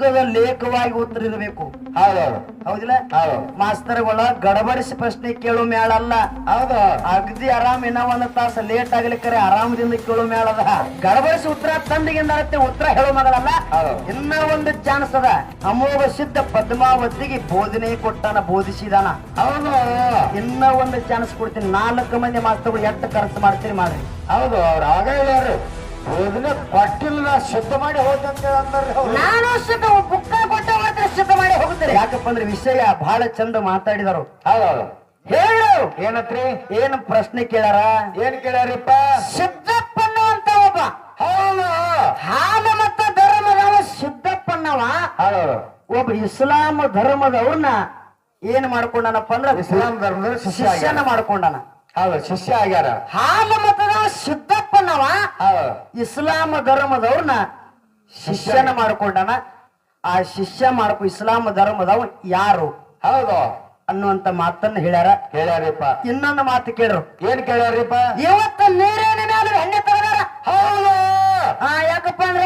ಬುಕ್ಕದ ಲೇಖವಾಗಿ ಉತ್ತರ ಇರಬೇಕು. ಹೌದೌದು. ಹೌದಿಲ್ಲ? ಹೌದು. ಮಾಸ್ತರ್ಗಳ ಗಡಬಡಿಸಿ ಪ್ರಶ್ನೆ ಕೇಳು ಮೇಳಲ್ಲ ಹೌದು. ಅಗದಿ ಆರಾಮ್ ಇನ್ನ ಒಂದ್ ತಾಸ ಲೇಟ್ ಆಗ್ಲಿಕ್ಕರೆ ಆರಾಮದಿಂದ ಕೇಳೋ ಮೇಳದ ಅದ. ಗಡಬಡಿಸಿ ಉತ್ತರ ತಂದಿಗಿಂದ ಉತ್ತರ ಹೇಳೋ ಮಗಳಲ್ಲ. ಇನ್ನ ಒಂದು ಚಾನ್ಸ್ ಅದ. ಅಮೋಘ ಸಿದ್ಧ ಪದ್ಮಾವತಿಗೆ ಬೋಧನೆ ಕೊಟ್ಟಾನ ಬೋಧಿಸಿದಾನ. ಹೌದು. ಇನ್ನ ಒಂದು ಚಾನ್ಸ್ ಕೊಡ್ತೀನಿ. ನಾಲ್ಕು ಮಂದಿ ಮಾಸ್ತರ್ಗಳು ಎಷ್ಟು ಖರ್ಚು ಮಾಡ್ತೀನಿ ಮಾಡ್ರಿ. ಹೌದು ಅವ್ರು ಆಗ ಕೊಟ್ಟಿಲ್ಲ ಶುದ್ಧ ಮಾಡಿ ಹೋದಂತ. ನಾನು ಸಿದ್ಧ ಬುಕ್ಕ ಕೊಟ್ಟ ಮಾತ್ರ ಸಿದ್ಧ ಮಾಡಿ ಹೋಗ್ತಾರೆ ಯಾಕಪ್ಪ ಅಂದ್ರೆ ವಿಷಯ ಬಹಳ ಚಂದ ಮಾತಾಡಿದರು ಹೌದೌದು. ಹೇಳು. ಏನತ್ರಿ? ಏನು ಪ್ರಶ್ನೆ ಕೇಳಾರ ಏನ್ ಕೇಳಾರಿಪ್ಪ ಸಿದ್ದಪ್ಪನ ಅಂತ ಒಬ್ಬ. ಹೌದು. ಹಾಲ ಮತ್ತ ಧರ್ಮದವ ಸಿದ್ದಪ್ಪನವ ಹೌದು ಒಬ್ಬ ಇಸ್ಲಾಂ ಧರ್ಮದವ್ರನ್ನ ಏನ್ ಮಾಡ್ಕೊಂಡನಪ್ಪ ಅಂದ್ರೆ ಇಸ್ಲಾಂ ಧರ್ಮದ ಶಿಷ್ಯ ಶಿಷ್ಯನ ಮಾಡ್ಕೊಂಡನ. ಹೌದು ಶಿಷ್ಯ ಆಗ್ಯಾರ. ಹಾಲ ಮತದ ಸಿದ್ದಪ್ಪನವ ಹೌದು ಇಸ್ಲಾಂ ಧರ್ಮದವ್ರನ್ನ ಶಿಷ್ಯನ ಮಾಡ್ಕೊಂಡನ. ಆ ಶಿಷ್ಯ ಮಾಡ್ಕೊ ಇಸ್ಲಾಂ ಧರ್ಮದವ್ ಯಾರು? ಹೌದು. ಅನ್ನುವಂತ ಮಾತನ್ನ ಹೇಳ್ಯಾರ. ಹೇಳ್ಯಾರಿಪ್ಪ ಇನ್ನೊಂದು ಮಾತು ಕೇಳ್ರು. ಏನ್ ಕೇಳ್ಯಾರಿಪ್ಪ? ಇವತ್ತ ನೀರಿನ ಮೇಲೆ ಎಣ್ಣೆ ತಗದಾರ? ಹೌದು. ಯಾಕಪ್ಪ ಅಂದ್ರ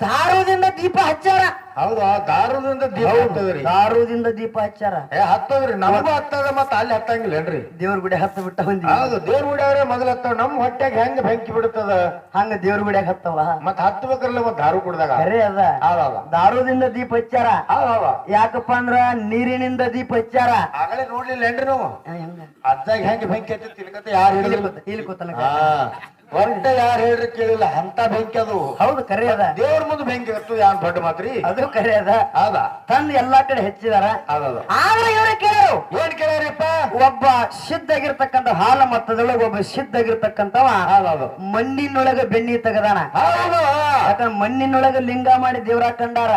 ದಾರುದಿಂದ ದೀಪ ಹಚ್ಚಾರ? ಹೌದಾ ದಾರುದಿಂದ ದೀಪ ಹತ್ತದ್ರಿ. ದಾರುದಿಂದ ದೀಪ ಹಚ್ಚಾರ? ಏ ಹತ್ತದ್ರಿ. ನಮಗೂ ಹತ್ತದ ಮತ್ತ ಅಲ್ಲಿ ಹತ್ತಂಗಿಲ್ಲೇನ್ರಿ ದೇವ್ರ ಗುಡಿ ಹತ್ತ ಬಿಟ್ಟ ಬಂದ್ ಹೌದು ದೇವ್ರ ಗುಡಿಯವ್ರೆ ಮೊದಲ ಹತ್ತವ. ನಮ್ ಹೊಟ್ಟೆಗೆ ಹೆಂಗ್ ಬೆಂಕಿ ಬಿಡುತ್ತದ ಹಂಗ ದೇವ್ರ ಗುಡಿಯಾಗ ಹತ್ತವ. ಮತ್ ಹತ್ತಬೇಕಲ್ಲ ಮತ್ ದಾರು ಕುಡ್ದಾಗ? ಅರೇ ಅದ. ದಾರುದಿಂದ ದೀಪ ಹಚ್ಚಾರ? ಯಾಕಪ್ಪ ಅಂದ್ರ ನೀರಿನಿಂದ ದೀಪ ಹಚ್ಚಾರ? ಆಗಲೇ ನೋಡ್ಲಿಲ್ಲ ಏನ್ರಿ ನಾವು? ಅಜ್ಜಾಗ ಹೆಂಗ್ ಬೆಂಕಿ ಹಚ್ಚಿ ತಿಳ್ಕತ್ತೆ ಯಾರು ಇಲ್ಲಿ ಹೇಳಿಲ್ಲ ಕೂತ- ಇಲ್ಲಿ ಕೂತನಕ. ಹಾ ಹೊಟ್ಟೆ ಯಾರು ಹೇಳ್ರಿ ಕೇಳಿಲ್ಲ ಅಂತ ಬೆಂಕಿ ಅದು. ಹೌದು ಕರೆ ಅದ. ದೇವ್ರ ಮುಂದೆ ಬೆಂಕಿ ಇತ್ತು ಯಾನ್ ದೊಡ್ಡ ಮಾತ್ರಿ? ಅದು ಕರೆಯದ ಅದ. ಹೌದಾ? ತಂದು ಎಲ್ಲಾ ಕಡೆ ಹೆಚ್ಚಿದಾರ. ಆದ್ರೆ ಇವ್ರ ಕೇಳರು ಏನ್ ಕೇಳರಿಪ್ಪ ಒಬ್ಬ ಸಿದ್ಧಾಗಿರ್ತಕ್ಕಂತ ಹಾಲ ಮತ್ತದೊಳಗೆ ಒಬ್ಬ ಸಿದ್ಧಾಗಿರ್ತಕ್ಕಂಥವ ಹಾಲದು ಮಣ್ಣಿನೊಳಗ ಬೆನ್ನಿ ತೆಗದಾನ. ಯಾಕಂದ್ರೆ ಮಣ್ಣಿನೊಳಗ ಲಿಂಗ ಮಾಡಿ ದೇವ್ರ ಕಂಡಾರ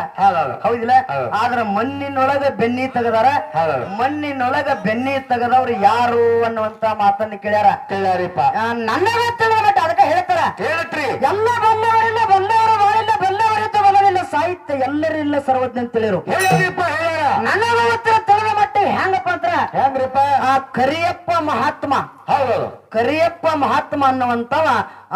ಹೌದಿಲ್ಲ? ಹೌದು. ಆದ್ರ ಮಣ್ಣಿನೊಳಗ ಬೆನ್ನಿ ತೆಗದಾರ. ಮಣ್ಣಿನೊಳಗ ಬೆನ್ನಿ ತೆಗದವ್ರು ಯಾರು ಅನ್ನುವಂತ ಮಾತನ್ನ ಕೇಳ್ಯಾರ. ಕೇಳ್ಯಾರಿಪ್ಪ. ನನ್ನ ತಿಳಿದ್ಬಿಟ್ಟು ಅದಕ್ಕೆ ಹೇಳ್ತಾರ. ಹೇಳ್ತ್ರಿ ಎಲ್ಲ ಬಲ್ಲವರಿಲ್ಲ ಬಂದವರ ಬಾಳಿಲ್ಲ ಬಂದವರಿಂದ ಬಲವಿಲ್ಲ. ಸಾಹಿತ್ಯ ಎಲ್ಲರಿಲ್ಲ ಸರ್ವಜ್ಞ ಅಂತ ಹೇಳಿರು. ಹೇಳ್ಯಾರಿಪ್ಪ ಹೇಳ ನನಗ ಹೆಂಗ್ರಿಪ್ಪ? ಆ ಕರಿಯಪ್ಪ ಮಹಾತ್ಮ. ಹೌದು ಕರಿಯಪ್ಪ ಮಹಾತ್ಮ ಅನ್ನುವಂತವ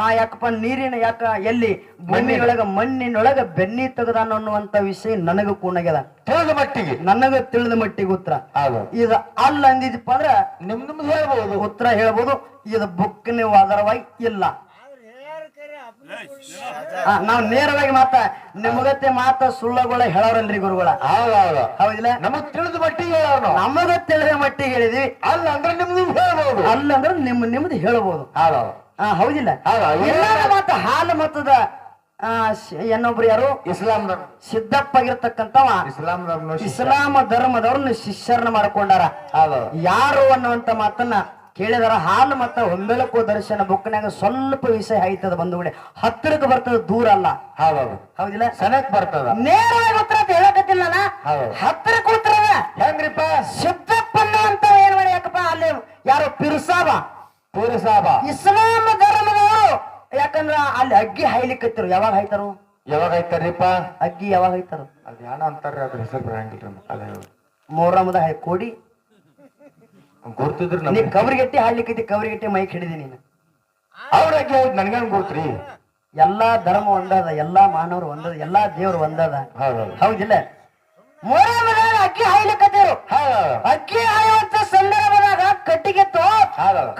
ಆ ಯಾಕಪ್ಪ ನೀರಿನ ಯಾಕ ಎಲ್ಲಿ ಮಣ್ಣಿನೊಳಗ ಮಣ್ಣಿನೊಳಗ ಬೆನ್ನಿ ತೆಗದಾನ ಅನ್ನುವಂತ ವಿಷಯ ನನಗ ಕೂಣಗ್ಯದ ತಿಳಿದ ಮಟ್ಟಿಗೆ. ನನಗ ತಿಳಿದ ಮಟ್ಟಿಗೆ ಉತ್ತರ. ಇದು ಅಲ್ಲ ಅಂದಿದಪ್ಪ ಅಂದ್ರೆ ನಿಮ್ ನಿಮ್ದು ಹೇಳ್ಬಹುದು ಉತ್ತರ ಹೇಳ್ಬೋದು. ಇದು ಬುಕ್ ನೀವು ಆಧಾರವಾಗಿ ಇಲ್ಲ. ನಾವ್ ನೇರವಾಗಿ ಮಾತ ನಿಮಗತ್ತೆ ಮಾತ ಸುಳ್ಳಗಳ ಹೇಳೋರನ್ರಿ ಗುರುಗಳ. ಹೌದೌದು ಹೌದಿಲ್ಲ? ನಮಗ್ ತಿಳಿದ ಮಟ್ಟಿಗೆ ಹೇಳೋರು ನಮಗ ತಿಳಿದ ಮಟ್ಟಿಗೆ ಹೇಳಿದ್ವಿ. ಅಲ್ಲ ಅಂದ್ರೆ ನಿಮ್ದು ಹೇಳ್ಬೋದು. ಅಲ್ಲ ಅಂದ್ರೆ ನಿಮ್ ನಿಮ್ದು ಹೇಳ್ಬೋದು. ಹೌದೌದು ಆ ಹೌದಿಲ್ಲ? ಹೌದಾ? ಮಾತ ಮಾತು ಹಾಲು ಮತದ ಆ, ಶ- ಇನ್ನೊಬ್ರು ಯಾರು? ಇಸ್ಲಾಂ ಧರ್ಮ. ಸಿದ್ದಪ್ಪ ಆಗಿರ್ತಕ್ಕಂಥವ ಇಸ್ಲಾಂ ಧರ್ಮ ಇಸ್ಲಾಂ ಧರ್ಮದವ್ರನ್ನ ಶಿಷ್ಯರನ್ನ ಮಾಡ್ಕೊಂಡಾರ. ಹೌದೌದು ಯಾರು ಅನ್ನುವಂತ ಮಾತನ್ನ ಕೇಳಿದಾರ ಹಾಲು ಮತ್ತು ಹೊಂಬೆಲಕ್ಕೂ ದರ್ಶನ ಬುಕ್ನಾಗ ಸ್ವಲ್ಪ ವಿಷಯ ಆಯ್ತದ ಬಂಧುಗಳೇ. ಹತ್ತಿರಕ್ಕೆ ಬರ್ತದ ದೂರ ಅಲ್ಲ. ಹೌದೌದು. ಹೌದಿಲ್ಲ? ಸನಕ್ ಬರ್ತದ. ನೇರವಾಗಿ ಉತ್ತರ ಅಂತ ಹೇಳಕತ್ತಿಲ್ಲ. ಹತ್ತಿರಕ್ಕೆ ಉತ್ತರ. ಹೆಂಗ್ರಿಪ್ಪ? ಸಿದ್ದಪ್ಪನ ಅಂತ ಏನ್ ಮಾಡಿ ಯಾಕಪ್ಪ? ಅಲ್ಲಿ ಯಾರು? ಪಿರುಸಾಬ. ಪಿರುಸಾಬ. ಸಾಬ ಇಸ್ಲಾಂ ಧರ್ಮದವರು. ಯಾಕಂದ್ರ ಅಲ್ಲಿ ಅಗ್ಗಿ ಹಾಯ್ಲಿಕ್ಕತ್ತಿರು ಯಾವಾಗ ಹೈತರು ಯಾವಾಗ ಹಾಯ್ತಾರ್ರಿಪ್ಪ? ಅಗ್ಗಿ ಯಾವಾಗ ಹೈತರು ಅದ್ ಯಾಣ ಅಂತಾರ್ರಿ ಅದ್ರ ಹೆಸರು ಬರಂಗಿಲ್ರಿ ಮೊಹರಮದ ಹಾಯ್ ಕೋಡಿ. ಗುರ್ತಿದ್ರಿ ನೀ ಕವರಿಗಟ್ಟಿ ಹಾಡ್ಲಿಕ್ಕೈತಿ ಕವರಿಗಟ್ಟಿ ಮೈಕ್ ಹಿಡಿದಿ ನೀನು. ಅವ್ರಾಗಿ ಹೌದು ನನ್ಗೇನ್ ಗುರ್ತ್ರಿ? ಎಲ್ಲಾ ಧರ್ಮ ಒಂದದ ಎಲ್ಲಾ ಮಾನವರು ಒಂದದ ಎಲ್ಲಾ ದೇವ್ರು ಒಂದದ. ಹೌದಿಲ್ಲ? ಅಕ್ಕಿ ಹಾಯ್ಲಿಕ್ಕೇರು ಅಕ್ಕಿ ಹಾಯುವಂತ ಸಂದರ್ಭದಾಗ ಕಟ್ಟಿಗೆ ತೋ.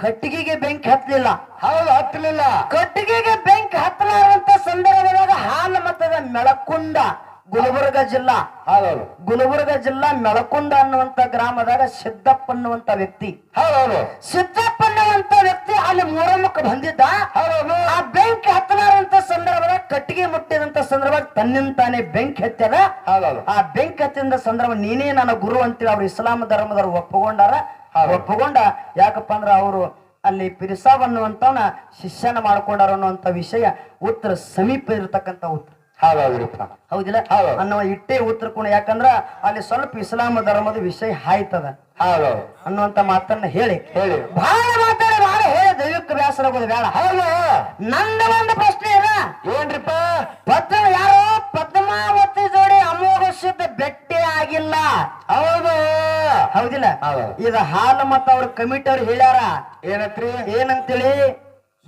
ಕಟ್ಟಿಗೆಗೆ ಬೆಂಕಿ ಹತ್ತಲಿಲ್ಲ. ಹೌದು ಹತ್ತಲಿಲ್ಲ. ಕಟ್ಟಿಗೆಗೆ ಜಿಲ್ಲಾ ಹೌದೌದು. ಗುಲ್ಬರ್ಗ ಜಿಲ್ಲಾ ನಳಕುಂದ ಅನ್ನುವಂತ ಗ್ರಾಮದಾಗ ಸಿದ್ದಪ್ಪ ಅನ್ನುವಂತ ವ್ಯಕ್ತಿ. ಹೌದೌದು. ಸಿದ್ದಪ್ಪ ಅನ್ನುವಂತ ವ್ಯಕ್ತಿ ಅಲ್ಲಿ ಮೂರಮ್ಮಕ್ಕೆ ಬಂದಿದ್ದ. ಹೌದೌದು. ಆ ಬೆಂಕಿ ಹತ್ತಲಾರಂತ ಸಂದರ್ಭದಾಗ ಕಟ್ಟಿಗೆ ಮುಟ್ಟಿದಂತ ಸಂದರ್ಭ ತನ್ನಿಂತಾನೆ ಬೆಂಕಿ ಹತ್ತದ ಹೌದೌದು. ಆ ಬೆಂಕಿ ಹತ್ತಿದ ಸಂದರ್ಭ ನೀನೇ ನನ್ನ ಗುರು ಅಂತೇಳಿ ಅವ್ರು ಇಸ್ಲಾಂ ಧರ್ಮದವ್ರು ಒಪ್ಪಗೊಂಡಾರ ಹೌದು. ಒಪ್ಪಗೊಂಡ ಯಾಕಪ್ಪ ಅಂದ್ರ ಅವರು ಅಲ್ಲಿ ಪಿರಿಸಾಬ್ ಅನ್ನುವಂತವನ ಶಿಷ್ಯನ ಮಾಡ್ಕೊಂಡಾರ ಅನ್ನುವಂತ ವಿಷಯ ಉತ್ತರ ಸಮೀಪ ಇರತಕ್ಕಂತ ಉತ್ತರ. ಹೌದೌದ್ರಿಪ್ಪ ಹೌದಿಲ್ಲ? ಹೌದು. ಅನ್ನುವ ಇಟ್ಟೇ ಉತ್ತರ ಕೋಣ ಯಾಕಂದ್ರ ಅಲ್ಲಿ ಸ್ವಲ್ಪ ಇಸ್ಲಾಂ ಧರ್ಮದ ವಿಷಯ ಹಾಯ್ತದ. ಹೌದೌದು ಅನ್ನುವಂತ ಮಾತನ್ನ ಹೇಳಿ. ಹೇಳಿ. ಬಹಳ ಮಾತಾಡಿ ಬಹಳ ಹೇಳಿ. ದೈವಕ್ಕೆ ವ್ಯಾಸರ ಆಗೋದು ಬೇಡ. ಹೌದು. ನಂದ ಒಂದು ಪ್ರಶ್ನೆ ಇಲ್ಲ ಏನ್ರಿಪ್ಪ? ಪದ್ಮ ಯಾರೋ? ಪದ್ಮಾವತಿ ಜೋಡಿ ಅಮೋಘ ಸಿದ್ಧ ಭೇಟಿ ಆಗಿಲ್ಲ. ಹೌದು. ಹೌದಿಲ್ಲ? ಹೌದು. ಇದು ಹಾಲು ಮತ್ತ ಅವ್ರ ಕಮಿಟಿ ಅವ್ರು ಹೇಳ್ಯಾರ. ಏನತ್ರಿ? ಏನಂತೇಳಿ?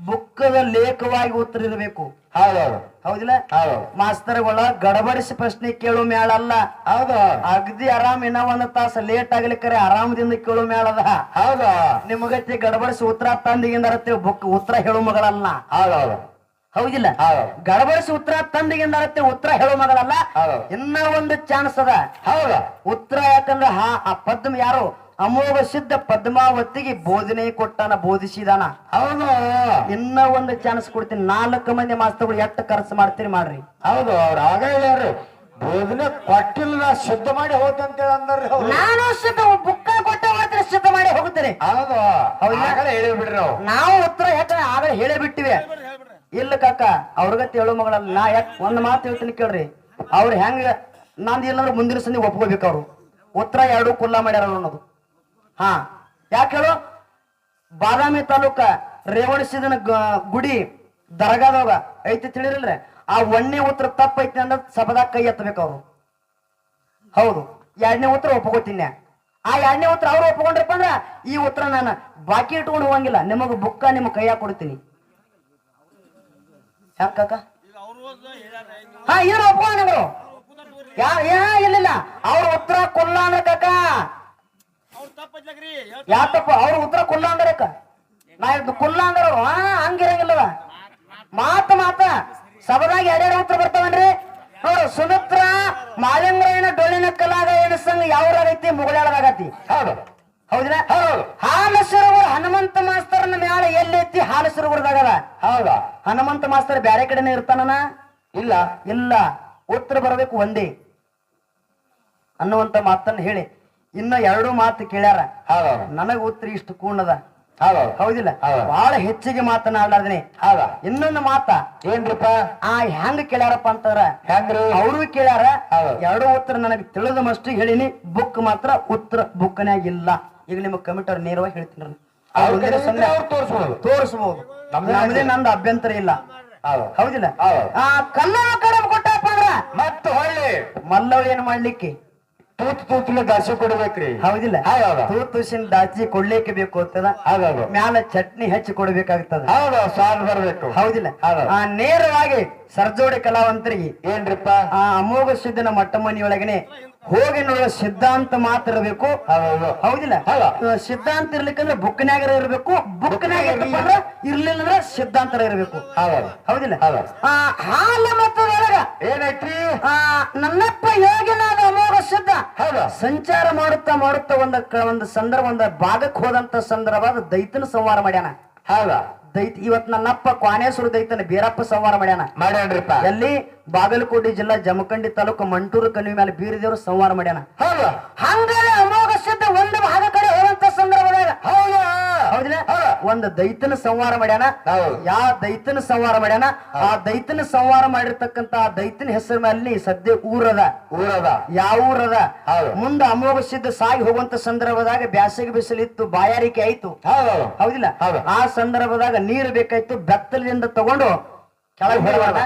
ಬುಕ್ಕದ ಲೇಖವಾಗಿ ಉತ್ತರ ಇರಬೇಕು. ಹೌದೌದು. ಹೌದಿಲ್ಲ? ಹೌದು ಮಾಸ್ತರ್ಗಳ ಗಡಬಡಿಸಿ ಪ್ರಶ್ನೆ ಕೇಳು ಮೇಳಲ್ಲ ಅಲ್ಲ. ಹೌದು. ಅಗದಿ ಆರಾಮ್ ಇನ್ನ ಒಂದ್ ತಾಸ ಲೇಟ್ ಆಗ್ಲಿಕ್ಕರೆ ಆರಾಮದಿಂದ ಕೇಳು ಮೇಳದ ಹೌದು. ನಿಮಗತಿ ಗಡಬಡಿಸಿ ಉತ್ತರ ತಂದಿಗಿಂದ ಬುಕ್ ಉತ್ತರ ಹೇಳು ಮಗಳಲ್ಲ. ಹೌದೌದು. ಹೌದಿಲ್ಲ? ಹೌದು. ಗಡಬಡಿಸಿ ಉತ್ತರ ತಂದಿಗಿಂದ ಉತ್ತರ ಹೇಳೋ ಮಗಳಲ್ಲ. ಇನ್ನ ಒಂದು ಚಾನ್ಸ್ ಅದ. ಹೌದು. ಉತ್ತರ ಯಾಕಂದ್ರೆ ಹಾ ಆ ಪದ್ಮ ಯಾರು? ಅಮೋಘ ಸಿದ್ಧ ಪದ್ಮಾವತಿಗೆ ಬೋಧನೆ ಕೊಟ್ಟಾನ ಬೋಧಿಸಿದಾನ. ಹೌದು. ಇನ್ನ ಒಂದು ಚಾನ್ಸ್ ಕೊಡ್ತೀನಿ. ನಾಲ್ಕು ಮಂದಿ ಮಾಸ್ತಗಳು ಎಷ್ಟು ಖರ್ಚು ಮಾಡ್ತೀರಿ ಮಾಡ್ರಿ. ಹೌದು ಅವ್ರು ಆಗ ಹೇಳ್ಯಾರು ಬೋಧನೆ ಕೊಟ್ಟಿಲ್ಲ ನಾ ಶುದ್ಧ ಮಾಡಿ ಹೋದಂತೇಳಿ ಅಂದ್ರಿ ಅವ್ರು. ನಾನು ಶುದ್ಧ ಬುಕ್ಕ ಕೊಟ್ಟ ಹೋದ್ರೆ ಸಿದ್ಧ ಮಾಡಿ ಹೋಗುತ್ತೇನೆ ಹೌದು? ಆಗಲೇ ಹೇಳಿ ಬಿಡ್ರಿ ನಾವು ನಾವು ಉತ್ತರ ಯಾಕಂದ್ರೆ ಆಗಲೇ ಹೇಳೇ ಬಿಟ್ಟಿವಿ. ಇಲ್ಲ ಕಾಕ ಅವ್ರಿಗತ್ತೆ ಹೇಳೋ ಮಗಳಲ್ಲ ನಾ ಯಾಕೆ ಒಂದು ಮಾತು ಹೇಳ್ತೀನಿ ಕೇಳ್ರಿ. ಅವ್ರು ಹೆಂಗ ನಂದು ಇಲ್ಲಂದ್ರೆ ಮುಂದಿನ ಸಂದಿ ಒಪ್ಕೋಬೇಕು ಅವ್ರು. ಉತ್ತರ ಎರಡು ಕುಲ್ಲ ಮಾಡ್ಯಾರ ಅನ್ನೋದು. ಹಾ, ಯಾಕೆ ಹೇಳು? ಬಾದಾಮಿ ತಾಲೂಕ ರೇವಣಸಿದನ ಗುಡಿ ದರ್ಗಾದಾಗ ಐತಿ ತಿಳಿರಲ್ರಿ? ಆ ಒಣ್ಣೆ ಉತ್ತರ ತಪ್ಪೈತಿ ಅಂದ್ರೆ ಸಭದಾಗ ಕೈ ಎತ್ತಬೇಕು ಅವರು. ಹೌದು, ಎರಡನೇ ಉತ್ತರ ಒಪ್ಕೋತೀನಿ. ಆ ಎರಡನೇ ಉತ್ತರ ಅವ್ರು ಒಪ್ಕೊಂಡ್ರಪ್ಪ ಅಂದ್ರ ಈ ಉತ್ತರ ನಾನು ಬಾಕಿ ಇಟ್ಕೊಂಡು ಹೋಗಂಗಿಲ್ಲ. ನಿಮಗ ಬುಕ್ಕ ನಿಮ್ಮ ಕೈಯಾಗ ಕೊಡ್ತೀನಿ. ಯಾಕ ಕಾಕ? ಹಾ, ಇವ್ರು ಒಪ್ಕೊಂಡ್ರು. ಯಾ ಇಲ್ಲಿಲ್ಲ. ಅವ್ರ ಉತ್ತರ ಕೊಲ್ಲ ಅಂದ್ರೆ ಯಾಕಪ್ಪ? ಅವ್ರ ಉತ್ತರ ಕುಲ್ಲ ಅಂದ್ರೆ ಅಕ್ಕ. ನಾ ಇದು ಕುಲ್ಲ ಅಂದ್ರೆ ಅವ್ರು, ಹಾ ಹಂಗಿರಂಗಿಲ್ಲವ ಮಾತ ಮಾತ. ಸಭದಾಗ ಎರಡೆರಡು ಉತ್ತರ ಬರ್ತಾವನ್ರಿ? ನೋಡು ಸುಮಿತ್ರ ಮಾಲಿಂಗ್ರಾಯಣ ಡೊಳ್ಳಿನ ಕಲಾಗ ಎಣಸಂಗ ಯಾವ್ರಾಗೈತಿ ಮುಗಳಾಳದಾಗತಿ ಹೌದು. ಹೌದಿಲ್ಲ? ಹೌದು. ಹಾಲಸರವರು ಹನುಮಂತ ಮಾಸ್ತರ್ನ ಮ್ಯಾಲ ಎಲ್ಲೈತಿ ಹಾಲಸರಗುರದಾಗದ ಹೌದಾ. ಹನುಮಂತ ಮಾಸ್ತರ್ ಬ್ಯಾರೆ ಕಡೆನೇ ಇರ್ತಾನನ? ಇಲ್ಲ. ಇಲ್ಲ. ಉತ್ತರ ಬರಬೇಕು ಒಂದೇ. ಅನ್ನುವಂತ ಮಾತನ್ನ ಹೇಳಿ. ಇನ್ನ ಎರಡು ಮಾತು ಕೇಳ್ಯಾರ. ಹೌದೌದು. ನನಗ ಉತ್ತರ ಇಷ್ಟು ಕೂಣದ. ಹೌದೌದು. ಹೌದಿಲ್ಲ? ಹೌದು. ಬಹಳ ಹೆಚ್ಚಿಗೆ ಮಾತನಾಡ್ಲಾರ್ದಿನಿ. ಹೌದಾ? ಇನ್ನೊಂದು ಮಾತ. ಏನ್ರಿಪ್ಪ? ಆ ಹೆಂಗ್ ಕೇಳ್ಯಾರಪ್ಪ ಅಂತಾರ ಹೆಂಗ್ರಿ? ಅವರು ಕೇಳ್ಯಾರ. ಹೌದು. ಎರಡು ಉತ್ತರ ನನಗೆ ತಿಳಿದ ಮಷ್ಟು ಹೇಳಿನಿ. ಬುಕ್ ಮಾತ್ರ ಉತ್ತರ ಬುಕ್ನ್ಯಾಗ ಇಲ್ಲ. ಈಗ ನಿಮಗೆ ಕಮಿಟರ್ ನೇರವಾಗಿ ಹೇಳ್ತೀನಿ ಅವ್ರ ಕಡೆ ಇದ್ರೆ ಅವ್ರು ತೋರಿಸ್ಬೋದು. ತೋರಿಸಬಹುದು ನಮ್ದೇ ನಮ್ದೇ ನಂದು ಅಭ್ಯಂತರ ಇಲ್ಲ. ಹೌದು. ಹೌದಿಲ್ಲ? ಹೌದು. ಆ ಕೊಟ್ಟಪ್ಪ ಅಂದ್ರ? ಮತ್ತೆ ಹೊಳ್ಳಿ. ಮಲ್ಲವ್ ಏನ್ ಮಾಡ್ಲಿಕ್ಕೆ? ತೂತ್ ತೂತ್ಲೆ ದಾಸಿ ಕೊಡ್ಬೇಕ್ರಿ. ಹೌದಿಲ್ಲ. ತೂತುಸಿನ ದಾಚಿ ಕೊಡ್ಲಿಕ್ಕೆ ಬೇಕು ಅಂತದ ಹೌದೌದು ಮ್ಯಾಲ ಚಟ್ನಿ ಹೆಚ್ಚಿ ಕೊಡ್ಬೇಕಾಗ್ತದ. ಹೌದು ಸಾರ್ ಬರ್ಬೇಕು. ಹೌದಿಲ್ಲ. ಹೌದು. ಆ ನೇರವಾಗಿ ಸರ್ಜೋಡಿ ಕಲಾವಂತರಿಗೆ ಏನ್ರಿಪ್ಪ? ಆ ಅಮೋಘ ಸಿದ್ಧನ ಮೊಟ್ಟ ಮನೆಯೊಳಗನೆ ಹೋಗಿ ನೋಡ ಸಿದ್ಧಾಂತ ಮಾತ್ರ ಇರಬೇಕು. ಹೌದಿಲ್ಲ? ಹೌದು. ಸಿದ್ಧಾಂತ ಇರ್ಲಿಕ್ಕಂದ್ರೆ ಬುಕ್ನಾಗ ಇರಬೇಕು. ಬುಕ್ನಾಗ ಇರ್ಲಿಲ್ಲ ಅಂದ್ರ ಇರ್ಲಿಲ್ಲ ಅಂದ್ರೆ ಸಿದ್ಧಾಂತ ಇರಬೇಕು. ಹೌದಿಲ್ಲ? ಹಾಲ ಮತದೊಳಗ ಏನೈತ್ರಿ? ನನ್ನಪ್ಪ ಯೋಗಿನಾದ ಅಮೋಘ ಸಿದ್ಧ. ಹೌದು. ಸಂಚಾರ ಮಾಡುತ್ತಾ ಮಾಡುತ್ತಾ ಒಂದ ಒಂದು ಸಂದರ್ಭ ಒಂದ ಭಾಗಕ್ಕೆ ಹೋದಂತ ಸಂದರ್ಭ ದೈತನ ಸಂವಾರ ಮಾಡ್ಯಾನ. ಹೌದಾ. ದೈತ್ ಇವತ್ ನನ್ನಪ್ಪ ಕ್ವಾನೇಶ್ವರ ದೈತನ ಬೀರಪ್ಪ ಸಂವಾರ ಮಾಡ್ಯಾನ. ಮಾಡ್ಯಾನ್ರಿಪ್ಪ. ಎಲ್ಲಿ? ಬಾಗಲಕೋಟೆ ಜಿಲ್ಲಾ ಜಮಖಂಡಿ ತಾಲೂಕು ಮಂಟೂರು ಕಣಿವೆ ಮೇಲೆ ಬೀರದೇವರು ಸಂವಾರ ಮಾಡ್ಯಾನ. ಹೌದು. ಹಂಗಾರೆ ಅಮೋಘ ಸಿದ್ಧ ಒಂದು ಭಾಗ ಕಡೆ ಹೋದಂತ ಸಂದರ್ಭದಾಗ ಹೌದಾ ಹೌದಿಲ್ಲ ಹೌದು. ಒಂದು ದೈತನ ಸಂಹಾರ ಮಾಡ್ಯಾನ. ಯಾವ ದೈತನ ಸಂವಾರ ಮಾಡ್ಯಾನ ಆ ದೈತನ ಸಂಹಾರ ಮಾಡಿರ್ತಕ್ಕಂತ ಆ ದೈತನ ಹೆಸರು ಮೇಲೆ ಸದ್ಯ ಊರದ. ಊರದ. ಯಾವ ಊರದ. ಮುಂದ ಅಮೋಘ ಸಿದ್ಧ ಸಾಗಿ ಹೋಗುವಂತ ಸಂದರ್ಭದಾಗ ಬ್ಯಾಸಗಿ ಬಿಸಿಲಿತ್ತು ಬಾಯಾರಿಕೆ ಆಯ್ತು. ಹೌದಿಲ್ಲ? ಆ ಸಂದರ್ಭದಾಗ ನೀರು ಬೇಕಾಯ್ತು ಬೆತ್ತಲಿಂದ ತಗೊಂಡು ಕೆಳಗೆ ಹೊರವಾದ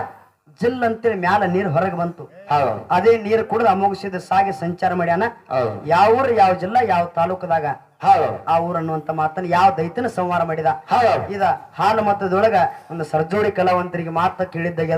ಜಿಲ್ ಅಂತೇಳಿ ಮ್ಯಾಲ ನೀರು ಹೊರಗೆ ಬಂತು. ಅದೇ ನೀರು ಕುಡಿದು ಅಮೋಘ ಸಿದ್ಧ ಸಾಗಿ ಸಂಚಾರ ಮಾಡ್ಯಾನ. ಯಾವ ಊರು ಯಾವ ಜಿಲ್ಲಾ ಯಾವ ತಾಲೂಕದಾಗ? ಆ ಊರ ಅನ್ನುವಂತ ಮಾತನ್ನ ಯಾವ ದೈತನ ಸಂಹಾರ ಮಾಡಿದ? ಇದ ಹಾಲು ಮತದೊಳಗ ಒಂದು ಸರ್ಜೋಡಿ ಕಲಾವಂತರಿಗೆ ಮಾತ ಕೇಳಿದ್ದಾಗ್ಯದ.